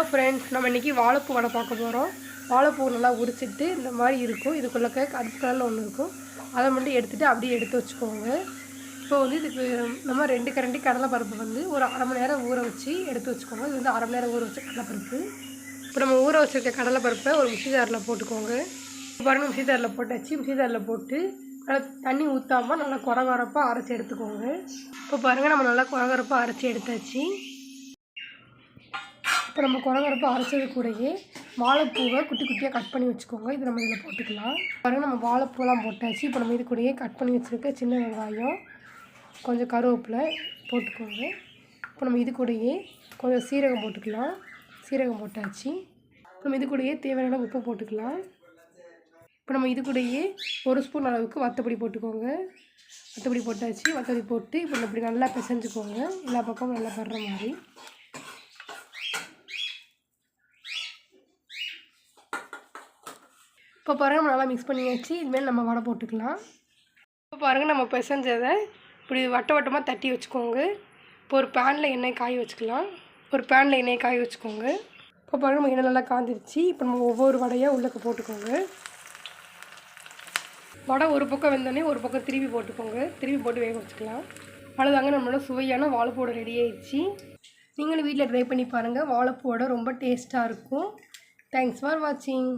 Hello friends நம்ம இன்றைக்கி வாழைப்பூ வடை பார்க்க போகிறோம் வாழைப்பூ நல்லா உரிச்சிட்டு இந்த மாதிரி இருக்கும். இதுக்குள்ளக்க கருப்பு கலரில் ஒன்று இருக்கும். அதை மட்டும் எடுத்துகிட்டு அப்படியே எடுத்து வச்சுக்கோங்க. இப்போ வந்து இதுக்கு நம்ம ரெண்டு கரண்டி கடலைப்பருப்பு வந்து ஒரு அரை மணி நேரம் ஊற வச்சு எடுத்து வச்சுக்கோங்க. இது வந்து அரை மணி நேரம் ஊற வச்ச கடலைப்பருப்பு. இப்போ நம்ம ஊற வச்சுருக்க கடலைப்பருப்பை ஒரு மிக்ஸி ஜாரில் போட்டுக்கோங்க. இப்போ பாருங்க மிக்ஸி ஜாரில் போட்டாச்சு. மிக்ஸி ஜாரில் போட்டு நல்லா தண்ணி ஊற்றாமல் நல்லா குறகுறப்பாக அரைச்சி எடுத்துக்கோங்க. இப்போ பாருங்கள் நம்ம நல்லா குறகுறப்பாக அரைச்சி எடுத்தாச்சு. இப்போ நம்ம குறகுறப்ப அரைச்சது கூடயே வாழைப்பூவை குட்டி குட்டியாக கட் பண்ணி வச்சுக்கோங்க. இது நம்ம இதில் போட்டுக்கலாம். பாருங்கள் நம்ம வாழைப்பூலாம் போட்டாச்சு. இப்போ நம்ம இது கூடயே கட் பண்ணி வச்சுருக்க சின்ன வெங்காயம் கொஞ்சம் கருவேப்பிலை போட்டுக்கோங்க. இப்போ நம்ம இது கூடயே கொஞ்சம் சீரகம் போட்டுக்கலாம். சீரகம் போட்டாச்சு. நம்ம இது கூடயே தேவையான உப்பு போட்டுக்கலாம். இப்போ நம்ம இது கூடயே ஒரு ஸ்பூன் அளவுக்கு வத்தப்பொடி போட்டுக்கோங்க. வத்தப்பொடி போட்டாச்சு. வத்தப்பொடி போட்டு இப்போ இப்படி நல்லா பிசைஞ்சுக்கோங்க. எல்லா பக்கமும் நல்லா படுற மாதிரி. இப்போ பாருங்கள் நம்ம நல்லா மிக்ஸ் பண்ணி வச்சு இதுமாரி நம்ம வடை போட்டுக்கலாம். இப்போ பாருங்கள் நம்ம பிசைஞ்சதை இப்படி வட்ட வட்டமாக தட்டி வச்சுக்கோங்க. இப்போ ஒரு பேனில் எண்ணெய் காய வச்சுக்கலாம். ஒரு பேனில் எண்ணெய் காய வச்சுக்கோங்க. இப்போ பாருங்கள் நம்ம எண்ணெய் நல்லா காந்திருச்சு இப்போ நம்ம ஒவ்வொரு வடையாக உள்ளக்க போட்டுக்கோங்க. வடை ஒரு பக்கம் வெந்தோடனே ஒரு பக்கம் திருப்பி போட்டுக்கோங்க. திருப்பி போட்டு வேக வச்சுக்கலாம். அவ்வளோதாங்க நம்மளோட சுவையான வாழைப்பூட ரெடி ஆயிடுச்சு. நீங்களும் வீட்டில் ட்ரை பண்ணி பாருங்கள் வாழைப்பூவோட ரொம்ப டேஸ்ட்டாக இருக்கும். தேங்க்ஸ் ஃபார் வாட்சிங்